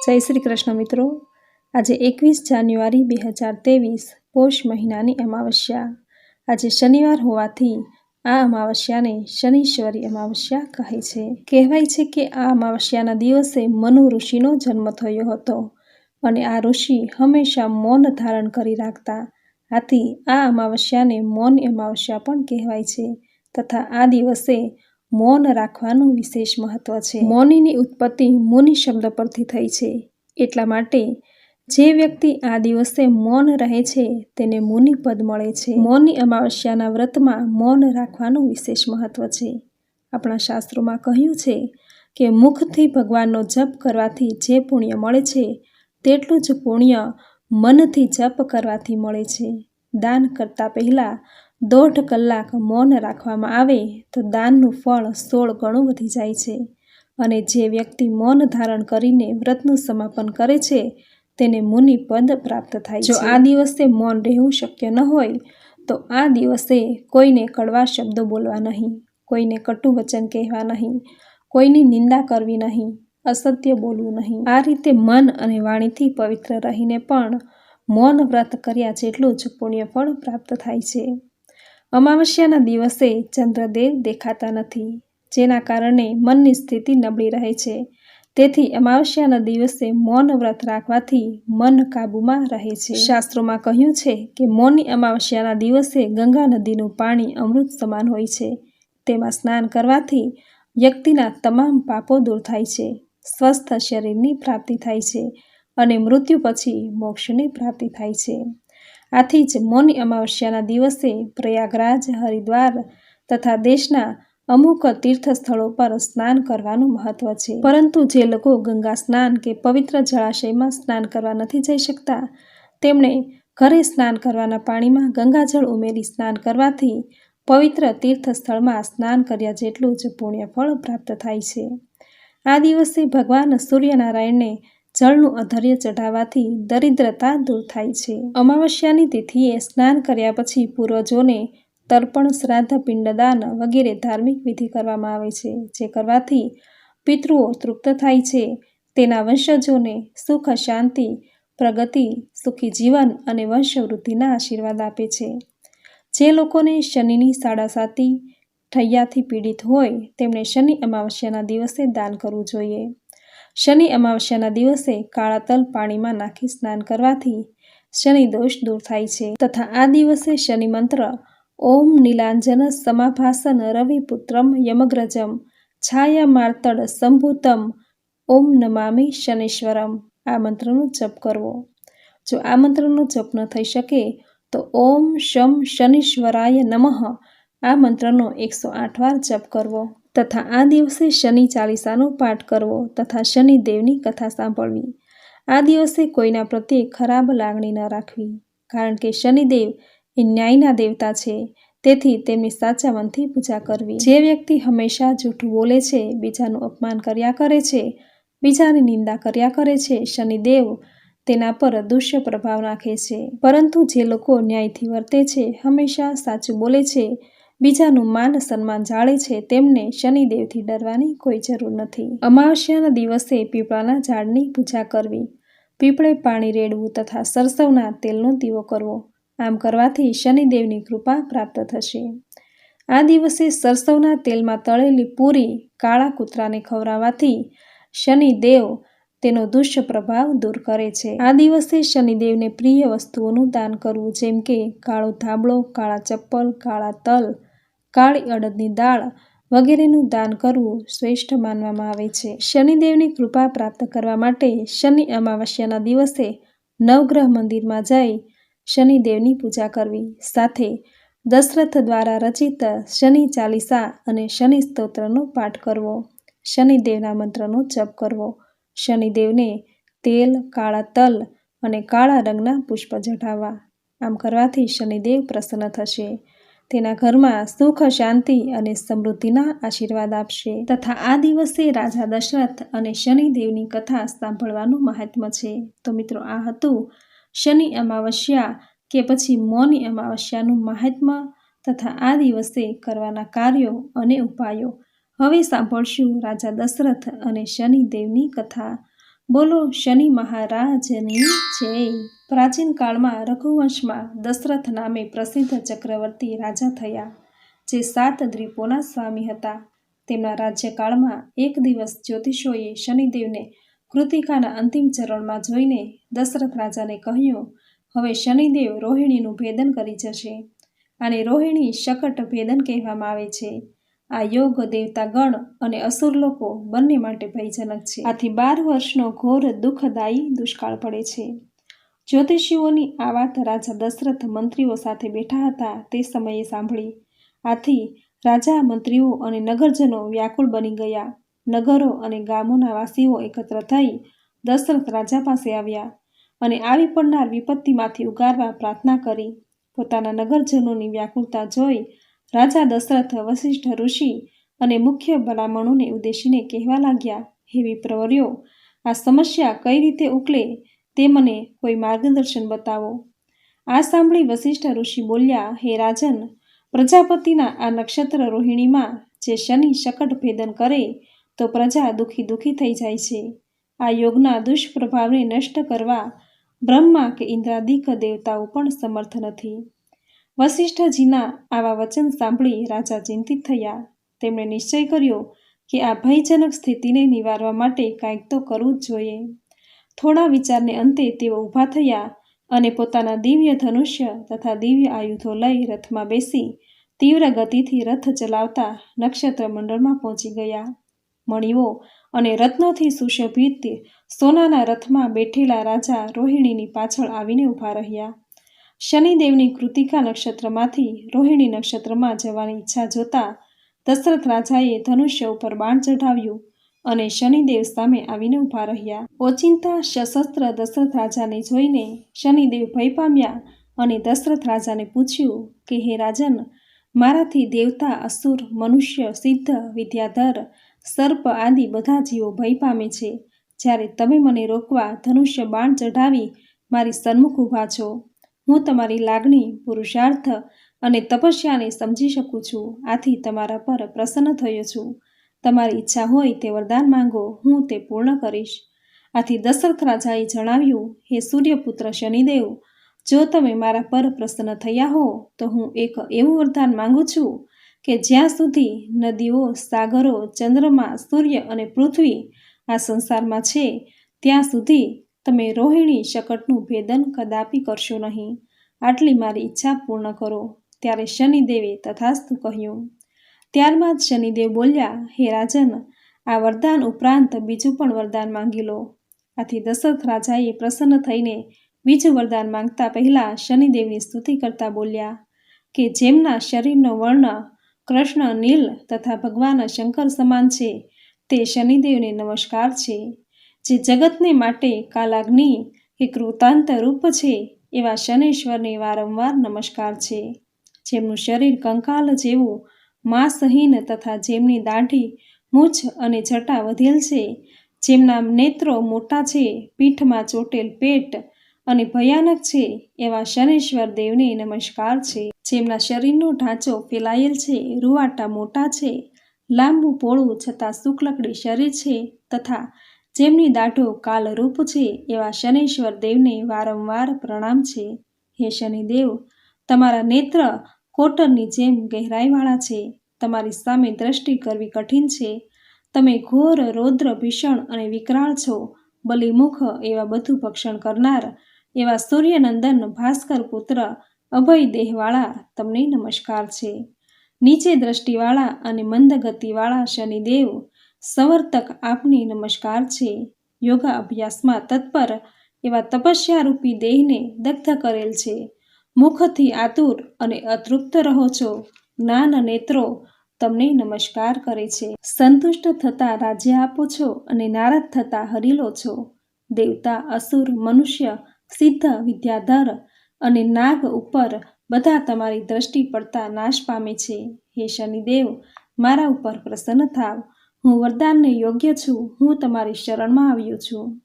જય શ્રી કૃષ્ણ મિત્રો. આજે એકવીસ જાન્યુઆરી બે હજાર ત્રેવીસ, પોષ મહિનાની અમાવસ્યા. આજે શનિવાર હોવાથી આ અમાવસ્યાને શનિશ્વરી અમાવસ્યા કહે છે. કહેવાય છે કે આ અમાવસ્યાના દિવસે મનુ ઋષિનો જન્મ થયો હતો અને આ ઋષિ હંમેશા મૌન ધારણ કરી રાખતા. આથી આ અમાવસ્યાને મૌન અમાવસ્યા પણ કહેવાય છે તથા આ દિવસે મૌન રાખવાનું વિશેષ મહત્વ છે. મૌનીની ઉત્પત્તિ મુનિ શબ્દ પરથી થઈ છે. એટલા માટે જે વ્યક્તિ આ દિવસે મૌન રહે છે, તેને મુનિ પદ મળે છે. મૌની અમાવસ્યાના વ્રતમાં મૌન રાખવાનું વિશેષ મહત્વ છે. આપણા શાસ્ત્રોમાં કહ્યું છે કે મુખથી ભગવાનનો જપ કરવાથી જે પુણ્ય મળે છે, તેટલું જ પુણ્ય મનથી જપ કરવાથી મળે છે. દાન કરતાં પહેલાં દોઢ કલાક મૌન રાખવામાં આવે તો દાનનું ફળ સોળ ગણું વધી જાય છે. અને જે વ્યક્તિ મૌન ધારણ કરીને વ્રતનું સમાપન કરે છે તેને મુનિ પદ પ્રાપ્ત થાય જો આ દિવસે મૌન રહેવું શક્ય ન હોય તો આ દિવસે કોઈને કડવા શબ્દો બોલવા નહીં કોઈને કટુ વચન કહેવા નહીં કોઈની નિંદા કરવી નહીં અસત્ય બોલવું નહીં. આ રીતે મન અને વાણીથી પવિત્ર રહીને પણ મૌન વ્રત કર્યા જેટલું જ પુણ્યફળ પ્રાપ્ત થાય છે. અમાવસ્યાના દિવસે ચંદ્રદેવ દેખાતા નથી, જેના કારણે મનની સ્થિતિ નબળી રહે છે. તેથી અમાવસ્યાના દિવસે મૌન વ્રત રાખવાથી મન કાબૂમાં રહે છે. શાસ્ત્રોમાં કહ્યું છે કે મૌની અમાવસ્યાના દિવસે ગંગા નદીનું પાણી અમૃત સમાન હોય છે. તેમાં સ્નાન કરવાથી વ્યક્તિના તમામ પાપો દૂર થાય છે, સ્વસ્થ શરીરની પ્રાપ્તિ થાય છે અને મૃત્યુ પછી મોક્ષની પ્રાપ્તિ થાય છે. આથી જ મૌની અમાવસ્યાના દિવસે પ્રયાગરાજ, હરિદ્વાર તથા દેશના અમુક તીર્થ સ્થળો પર સ્નાન કરવાનું મહત્વ છે. પરંતુ જે લોકો ગંગા સ્નાન કે પવિત્ર જળાશયમાં સ્નાન કરવા નથી જઈ શકતા, તેમણે ઘરે સ્નાન કરવાના પાણીમાં ગંગાજળ ઉમેરી સ્નાન કરવાથી પવિત્ર તીર્થસ્થળમાં સ્નાન કર્યા જેટલું જ પુણ્યફળ પ્રાપ્ત થાય છે. આ દિવસે ભગવાન સૂર્યનારાયણને જળનું અધર્ય ચઢાવવાથી દરિદ્રતા દૂર થાય છે. અમાવસ્યાની તિથિએ સ્નાન કર્યા પછી પૂર્વજોને તર્પણ, શ્રાદ્ધ, પિંડદાન વગેરે ધાર્મિક વિધિ કરવામાં આવે છે, જે કરવાથી પિતૃઓ તૃપ્ત થાય છે. તેના વંશજોને સુખ, શાંતિ, પ્રગતિ, સુખી જીવન અને વંશવૃદ્ધિના આશીર્વાદ આપે છે. જે લોકોને શનિની સાડાસાતી ઠૈયાથી પીડિત હોય તેમણે શનિ અમાવસ્યાના દિવસે દાન કરવું જોઈએ. શનિ અમાવસ્યાના દિવસે કાળા તલ પાણીમાં નાખી સ્નાન કરવાથી શનિ દોષ દૂર થાય છે. તથા આ દિવસે શનિ મંત્ર, ઓમ નીલાંજન સમાભાસન રવિપુત્રમ યમગ્રજમ, છાયા માર્તડ સંભૂતમ, ઓમ નમામી શનિશ્વરમ. આ મંત્રનો જપ કરવો. જો આ મંત્રનો જપ ન થઈ શકે, તો ઓમ શમ શનિશ્વરાય નમઃ. આ મંત્રનો એકસો આઠ વાર જપ કરવો. તથા આ દિવસે શનિ ચાલીસાનો પાઠ કરવો તથા શનિદેવની કથા સાંભળવી. આ દિવસે કોઈના પ્રત્યે ખરાબ લાગણી ન રાખવી, કારણ કે શનિદેવ એ ન્યાયના દેવતા છે, તેથી તેમની સાચા મનથી પૂજા કરવી. જે વ્યક્તિ હંમેશા જૂઠું બોલે છે, બીજાનું અપમાન કર્યા કરે છે, બીજાની નિંદા કર્યા કરે છે, શનિદેવ તેના પર દુષ્ય પ્રભાવ નાખે છે. પરંતુ જે લોકો ન્યાયથી વર્તે છે, હંમેશા સાચું બોલે છે બીજાનું માન સન્માન જાળે છે તેમને શનિદેવથી ડરવાની કોઈ જરૂર નથી. અમાવસ્યાના દિવસે પીપળાના ઝાડની પૂજા કરવી, પીપળે પાણી રેડવું તથા સરસવના તેલનો દીવો કરવો, આમ કરવાથી શનિદેવની કૃપા પ્રાપ્ત થશે. આ દિવસે સરસવના તેલમાં તળેલી પૂરી કાળા કૂતરાને ખવડાવવાથી શનિદેવ તેનો દુષ્ય પ્રભાવ દૂર કરે છે. આ દિવસે શનિદેવને પ્રિય વસ્તુઓનું દાન કરવું જેમ કે કાળો ધાબળો કાળા ચપ્પલ, કાળા તલ કાળી અડદની દાળ વગેરેનું દાન કરવું શ્રેષ્ઠ માનવામાં આવે છે. શનિદેવની કૃપા પ્રાપ્ત કરવા માટે શનિ અમાવસ્યાના દિવસે નવગ્રહ મંદિરમાં જઈ શનિદેવની પૂજા કરવી. સાથે દશરથ દ્વારા રચિત શનિ ચાલીસા અને શનિ સ્તોત્રનો પાઠ કરવો. શનિદેવના મંત્રનો જપ કરવો. શનિદેવને તેલ, કાળા તલ અને કાળા રંગના પુષ્પ ચઢાવવા. આમ કરવાથી શનિદેવ પ્રસન્ન થશે. તેના ઘરમાં સુખ, શાંતિ અને સમૃદ્ધિના આશીર્વાદ આપશે. તથા આ દિવસે રાજા દશરથ અને શનિદેવની કથા સાંભળવાનું મહાત્મ્ય છે. તો મિત્રો, આ હતું શનિ અમાવસ્યા કે પછી મૌની અમાવસ્યાનું મહાત્મ્ય તથા આ દિવસે કરવાના કાર્યો અને ઉપાયો. હવે સાંભળશું રાજા દશરથ અને શનિદેવની કથા. બોલો, શનિ મહારાજની જય. પ્રાચીન કાળમાં રઘુવંશમાં દશરથ નામે પ્રસિદ્ધ ચક્રવર્તી રાજા થયા, જે સાત દ્વીપોના સ્વામી હતા. તેમના રાજ્યકાળમાં એક દિવસ જ્યોતિષોએ શનિદેવને કૃતિકાના અંતિમ ચરણમાં જોઈને દશરથ રાજાને કહ્યું, હવે શનિદેવ રોહિણીનું ભેદન કરી જશે. અને રોહિણી શકટ ભેદન કહેવામાં આવે છે. આ યોગ દેવતાગણ અને અસુર લોકો બંને માટે ભયજનક છે. આથી બાર વર્ષનો ઘોર દુઃખદાયી દુષ્કાળ પડે છે. જ્યોતિષીઓની આ વાત રાજા દશરથ મંત્રીઓ સાથે બેઠા હતા તે સમયે સાંભળી. આથી રાજા, મંત્રીઓ અને નગરજનો વ્યાકુળ બની ગયા. નગરો અને ગામોના વાસીઓ એકત્ર થઈ દશરથ રાજા પાસે આવ્યા અને આવી પડનાર વિપત્તિમાંથી ઉગારવા પ્રાર્થના કરી. પોતાના નગરજનોની વ્યાકુળતા જોઈ રાજા દશરથ વશિષ્ઠ ઋષિ અને મુખ્ય ભલામણોને ઉદ્દેશીને કહેવા લાગ્યા, હે વિપ્રવર્યો, આ સમસ્યા કઈ રીતે ઉકલે તે મને કોઈ માર્ગદર્શન બતાવો. આ સાંભળી વશિષ્ઠ ઋષિ બોલ્યા, હે રાજન, પ્રજાપતિના આ નક્ષત્ર રોહિણીમાં જે શનિ શકટ ભેદન કરે તો પ્રજા દુઃખી દુઃખી થઈ જાય છે. આ યોગના દુષ્પ્રભાવને નષ્ટ કરવા બ્રહ્મા કે ઇન્દ્રાદિક દેવતાઓ પણ સમર્થ નથી. વશિષ્ઠજીના આવા વચન સાંભળી રાજા ચિંતિત થયા. તેમણે નિશ્ચય કર્યો કે આ ભયજનક સ્થિતિને નિવારવા માટે કાંઈક તો કરવું જ જોઈએ. થોડા વિચારને અંતે તેઓ ઊભા થયા અને પોતાના દિવ્ય ધનુષ્ય તથા દિવ્ય આયુધો લઈ રથમાં બેસી તીવ્ર ગતિથી રથ ચલાવતા નક્ષત્ર મંડળમાં પહોંચી ગયા. મણીઓ અને રત્નોથી સુશોભિત સોનાના રથમાં બેઠેલા રાજા રોહિણીની પાછળ આવીને ઊભા રહ્યા. શનિદેવની કૃતિકા નક્ષત્રમાંથી રોહિણી નક્ષત્રમાં જવાની ઈચ્છા જોતા દશરથ રાજાએ ધનુષ્ય ઉપર બાણ ચઢાવ્યું અને શનિદેવ સામે આવીને ઊભા રહ્યા. ઓચિંતા સશસ્ત્ર દશરથ રાજાને જોઈને શનિદેવ ભય પામ્યા અને દશરથ રાજાને પૂછ્યું કે, હે રાજન, મારાથી દેવતા, અસુર, મનુષ્ય, સિદ્ધ, વિદ્યાધર, સર્પ આદિ બધા જીવો ભય પામે છે. જ્યારે તમે મને રોકવા ધનુષ્ય બાણ ચઢાવી મારી સન્મુખ ઊભા છો હું તમારી લાગણી, પુરુષાર્થ અને તપસ્યાને સમજી શકું છું. આથી તમારા પર પ્રસન્ન થયો છું. તમારી ઈચ્છા હોય તે વરદાન માંગો, હું તે પૂર્ણ કરીશ. આથી દશરથ રાજાએ જણાવ્યું, હે સૂર્યપુત્ર શનિદેવ, જો તમે મારા પર પ્રસન્ન થયા હો, તો હું એક એવું વરદાન માંગુ છું કે જ્યાં સુધી નદીઓ, સાગરો, ચંદ્રમા, સૂર્ય અને પૃથ્વી આ સંસારમાં છે, ત્યાં સુધી તમે રોહિણી શકટનું ભેદન કદાપી કરશો નહીં. આટલી મારી ઈચ્છા પૂર્ણ કરો. ત્યારે શનિદેવે તથાસ્તુ કહ્યું. ત્યારબાદ શનિદેવ બોલ્યા, હે રાજન, આ વરદાન ઉપરાંત બીજું પણ વરદાન માંગી લો. આથી દશરથ રાજાએ પ્રસન્ન થઈને બીજું વરદાન માંગતા પહેલાં શનિદેવની સ્તુતિ કરતા બોલ્યા, કે જેમના શરીરનો વર્ણ કૃષ્ણ, નીલ તથા ભગવાન શંકર સમાન છે, તે શનિદેવને નમસ્કાર છે. જે જગતને માટે કાલાગ્નિ કે કૃતાંત રૂપ છે, એવા શનેશ્વરને વારંવાર નમસ્કાર છે. જેમનું શરીર કંકાલ જેવું, માંસહીન તથા જેમની દાઢી મૂછ અને જટા વધેલ છે, જેમના નેત્રો મોટા છે, પીઠમાં ચોટેલ પેટ અને ભયાનક છે, એવા શનેશ્વર દેવને નમસ્કાર છે. જેમના શરીરનો ઢાંચો ફેલાયેલ છે, રૂવાટા મોટા છે, લાંબુ પોળું છતાં શુક્લકડી શરીર છે તથા જેમની દાઢો કાલરૂપ છે, એવા શનેશ્વર દેવને વારંવાર પ્રણામ છે. હે શનિદેવ, તમારા નેત્ર કોટરની જેમ ગહેરાઈવાળા છે. તમારી સામે દ્રષ્ટિ કરવી કઠિન છે. તમે ઘોર રૌદ્ર ભીષણ અને વિકરાળ છો. બલિમુખ એવા બધું ભક્ષણ કરનાર, એવા સૂર્યનંદન ભાસ્કર પુત્ર, અભય દેહવાળા તમને નમસ્કાર છે. નીચે દ્રષ્ટિવાળા અને મંદ ગતિવાળા શનિદેવ સંવર્તક આપની નમસ્કાર છે. યોગા અભ્યાસમાં તત્પર એવા તપસ્યારૂપી દેહને દગ્ધ કરેલ છે. મુખથી આતુર અને અતૃપ્ત રહો છો. જ્ઞાન નેત્રો તમને નમસ્કાર કરે છે. સંતુષ્ટ થતા રાજ્ય આપો છો અને નારાજ થતા હરીલો છો. દેવતા, અસુર, મનુષ્ય, સિદ્ધ, વિદ્યાધર અને નાગ ઉપર બધા તમારી દ્રષ્ટિ પડતા નાશ પામે છે. હે શનિદેવ, મારા ઉપર પ્રસન્ન થાવ. હું વરદાનને યોગ્ય છું, હું તમારી શરણમાં આવ્યો છું.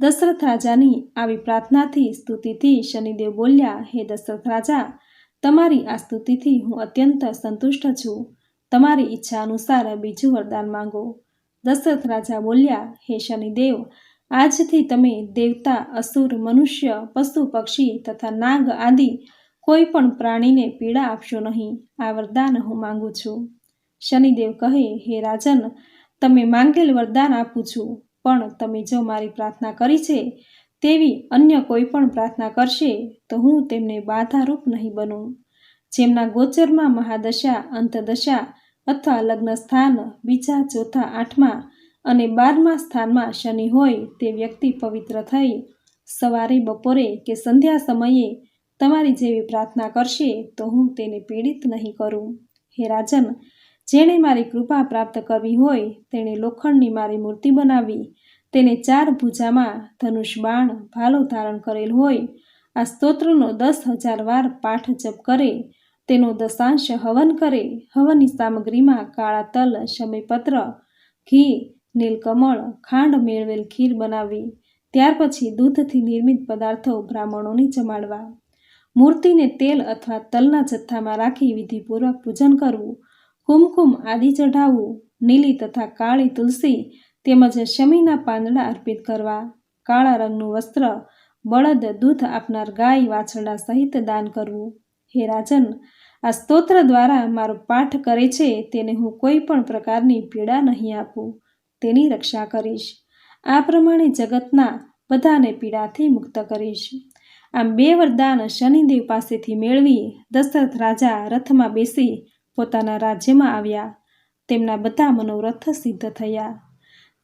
દશરથ રાજાની આવી પ્રાર્થનાથી સ્તુતિથી શનિદેવ બોલ્યા, હે દશરથ રાજા, તમારી આ સ્તુતિથી હું અત્યંત સંતુષ્ટ છું. તમારી ઈચ્છા અનુસાર બીજું વરદાન માંગો. દશરથ રાજા બોલ્યા, હે શનિદેવ, આજથી તમે દેવતા, અસુર, મનુષ્ય, પશુ, પક્ષી તથા નાગ આદિ કોઈ પણ પ્રાણીને પીડા આપશો નહીં. આ વરદાન હું માંગુ છું. શનિદેવ કહે, હે રાજન, તમે માંગેલ વરદાન આપું છું, પણ તમે જો મારી પ્રાર્થના કરી છે, તેવી અન્ય કોઈ પણ પ્રાર્થના કરશે, તો હું તેમને બાધારૂપ નહીં બનું. જેમના ગોચરમાં મહાદશા, અંતદશા અથવા લગ્ન સ્થાન બીજા ચોથા આઠમા અને બારમા સ્થાનમાં શનિ હોય, તે વ્યક્તિ પવિત્ર થઈ સવારે, બપોરે કે સંધ્યા સમયે તમારી જેવી પ્રાર્થના કરશે, તો હું તેને પીડિત નહીં કરું. હે રાજન જેણે મારી કૃપા પ્રાપ્ત કરવી હોય, તેણે લોખંડની મારી મૂર્તિ બનાવી. તેને ચાર ભૂજામાં ધનુષ બાણ ભાલો ધારણ કરેલ હોય. આ સ્તોત્રનો દસ હજાર વાર પાઠ જપ કરે. તેનો દશાંશ હવન કરે. હવનની સામગ્રીમાં કાળા તલ, શમીપત્ર, ઘી, નીલકમળ, ખાંડ મેળવેલ ખીર બનાવવી ત્યાર પછી દૂધથી નિર્મિત પદાર્થો બ્રાહ્મણોને જમાડવા. મૂર્તિને તેલ અથવા તલના જથ્થામાં રાખી વિધિપૂર્વક પૂજન કરવું. કુમકુમ, આદિ ચઢાવવું નીલી તથા કાળી તુલસી તેમજ શમીના પાંદડા અર્પિત કરવા, કાળા રંગનું વસ્ત્ર, બળદ, દૂધ આપનાર ગાય વાછરડા સહિત દાન કરવું. હે રાજન, આ સ્તોત્ર દ્વારા મારો પાઠ કરે છે તેને હું કોઈ પણ પ્રકારની પીડા નહીં આપું. તેની રક્ષા કરીશ. આ પ્રમાણે જગતના બધાને પીડાથી મુક્ત કરીશ. આમ બે વરદાન શનિદેવ પાસેથી મેળવી દશરથ રાજા રથમાં બેસી પોતાના રાજ્યમાં આવ્યા. તેમના બધા મનોરથ સિદ્ધ થયા.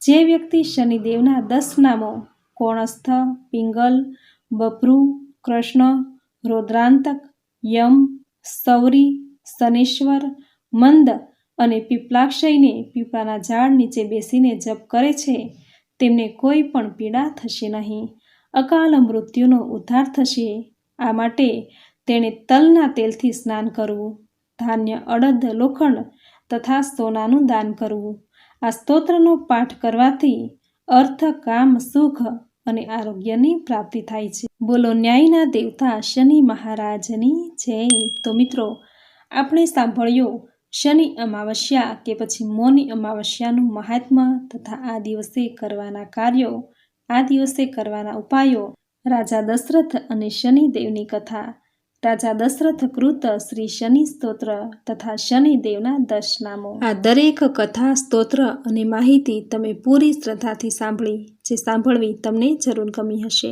જે વ્યક્તિ શનિદેવના દસ નામો, કોણસ્થ, પિંગલ, બભ્રુ, કૃષ્ણ, રૌદ્રાંતક, યમ, સૌરી, શનેશ્વર, મંદ અને પીપલાક્ષયને પીપળાના ઝાડ નીચે બેસીને જપ કરે છે, તેમને કોઈ પણ પીડા થશે નહીં. અકાલ મૃત્યુનો ઉદ્ધાર થશે. આ માટે તેણે તલના તેલથી સ્નાન કરવું. ધાન્ય અડદ લોખંડ તથા સોનાનું દાન કરવું. આ સ્તોત્રનો પાઠ કરવાથી અર્થ, કામ, સુખ અને આરોગ્યની પ્રાપ્તિ થાય છે. બોલો ન્યાયના દેવતા શનિ મહારાજની જય. તો મિત્રો, આપણે સાંભળ્યો શનિ અમાવસ્યા કે પછી મોની અમાવસ્યાનું મહાત્મા તથા આ દિવસે કરવાના કાર્યો, આ દિવસે કરવાના ઉપાયો, રાજા દશરથ અને શનિદેવની કથા રાજા દશરથ કૃત શ્રી શનિ સ્તોત્ર તથા શનિદેવના દશ નામો આ દરેક કથા, સ્તોત્ર અને માહિતી તમે પૂરી શ્રદ્ધાથી સાંભળી, જે સાંભળવી તમને જરૂર ગમી હશે.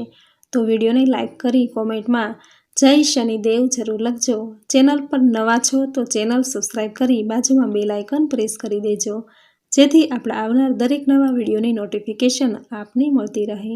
તો વિડીયોને લાઈક કરી કોમેન્ટમાં જય શનિદેવ જરૂર લખજો. ચેનલ પર નવા છો તો ચેનલ સબસ્ક્રાઈબ કરી બાજુમાં બેલ આઇકન પ્રેસ કરી દેજો, જેથી આપણે આવનાર દરેક નવા વિડીયોની નોટિફિકેશન આપને મળતી રહે.